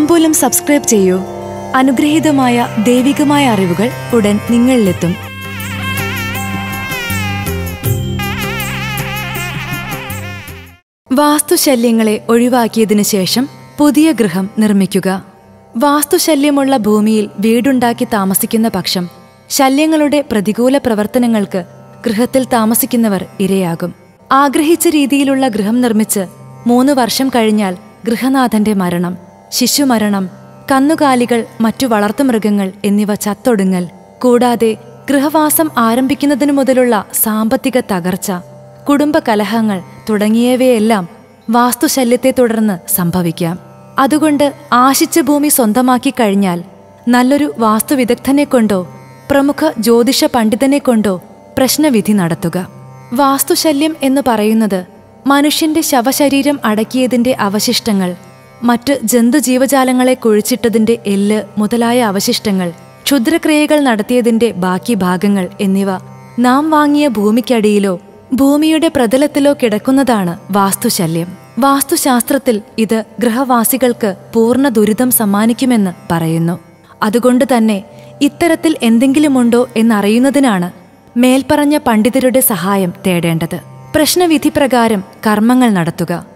താമ്പൂലം subscribe ചെയ്യൂ. അനുഗ്രഹീതമായ ദൈവികമായ അറിവുകൾ ഉടൻ നിങ്ങളിലെത്തും. വാസ്തുശല്യങ്ങളെ ഒഴിവാക്കിയതിനു ശേഷം പുതിയ ഗൃഹം നിർമ്മിക്കുക. വാസ്തുശല്യമുള്ള ഭൂമിയിൽ വീടുണ്ടാക്കി താമസിക്കുന്ന പക്ഷം ശല്യങ്ങളുടെ പ്രതികൂല പ്രവർത്തനങ്ങൾക്ക് ഗൃഹത്തിൽ താമസിക്കുന്നവർ ഇരയാകും. ആഗ്രഹിച്ച രീതിയിലുള്ള ഗൃഹം നിർമ്മിച്ച് മൂന്ന് വർഷം കഴിഞ്ഞാൽ ഗൃഹനാഥന്റെ മരണം. ശിശുമരണം കന്നുകാലികൾ മറ്റു വളർത്തുമൃഗങ്ങൾ എന്നിവ ചത്തൊടുങ്ങൽ കൂടാതെ ഗൃഹവാസം ആരംഭിക്കുന്നതിനു മുതലുള്ള സാമ്പത്തിക തകർച്ച കുടുംബ കലഹങ്ങൾ തുടങ്ങിയവയെല്ലാം വാസ്തുശല്യത്തെ തുടർന്ന് സംഭവിക്കാം. അതുകൊണ്ട് ആശിച്ച ഭൂമി സ്വന്തമാക്കി കഴിഞ്ഞാൽ നല്ലൊരു വാസ്തുവിദഗ്ധനെ കൊണ്ടോ പ്രമുഖ ജ്യോതിഷ പണ്ഡിതനെ കൊണ്ടോ പ്രശ്നവിധി നടത്തുക. വാസ്തുശല്യം എന്ന് പറയുന്നത് മനുഷ്യന്റെ ശവശരീരം അടക്കിയതിന്റെ അവശിഷ്ടങ്ങൾ മറ്റ് ജന്തുജീവജാലങ്ങളെ കുഴിച്ചിട്ടതിന്റെ എല്ല് മുതലായ അവശിഷ്ടങ്ങൾ ക്ഷുദ്രക്രിയകൾ നടത്തിയതിന്റെ ബാക്കി ഭാഗങ്ങൾ എന്നിവ നാം വാങ്ങിയ ഭൂമിക്കടിയിലോ ഭൂമിയുടെ പ്രതലത്തിലോ കിടക്കുന്നതാണ് വാസ്തുശല്യം. വാസ്തുശാസ്ത്രത്തിൽ ഇത് ഗൃഹവാസികൾക്ക് പൂർണ ദുരിതം സമ്മാനിക്കുമെന്ന് പറയുന്നു. അതുകൊണ്ട് തന്നെ ഇത്തരത്തിൽ എന്തെങ്കിലുമുണ്ടോ എന്നറിയുന്നതിനാണ് മേൽപ്പറഞ്ഞ പണ്ഡിതരുടെ സഹായം തേടേണ്ടത്. പ്രശ്നവിധി പ്രകാരം കർമ്മങ്ങൾ നടത്തുക.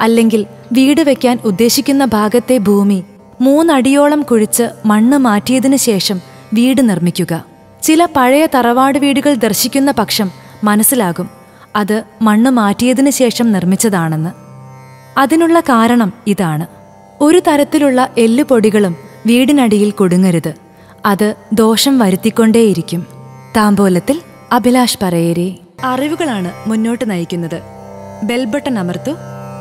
അല്ലെങ്കിൽ വീട് വയ്ക്കാൻ ഉദ്ദേശിക്കുന്ന ഭാഗത്തെ ഭൂമി മൂന്നടിയോളം കുഴിച്ച് മണ്ണ് മാറ്റിയതിനു ശേഷം വീട് നിർമ്മിക്കുക. ചില പഴയ തറവാട് വീടുകൾ ദർശിക്കുന്ന പക്ഷം മനസ്സിലാകും അത് മണ്ണ് മാറ്റിയതിനു ശേഷം നിർമ്മിച്ചതാണെന്ന്. അതിനുള്ള കാരണം ഇതാണ്. ഒരു തരത്തിലുള്ള എല്ലുപൊടികളും വീടിനടിയിൽ കൊടുങ്ങരുത്. അത് ദോഷം വരുത്തിക്കൊണ്ടേയിരിക്കും. താമ്പോലത്തിൽ അഭിലാഷ് പറയേരി. അറിവുകളാണ് മുന്നോട്ട് നയിക്കുന്നത്. ബെൽബട്ടൺ അമർത്തു.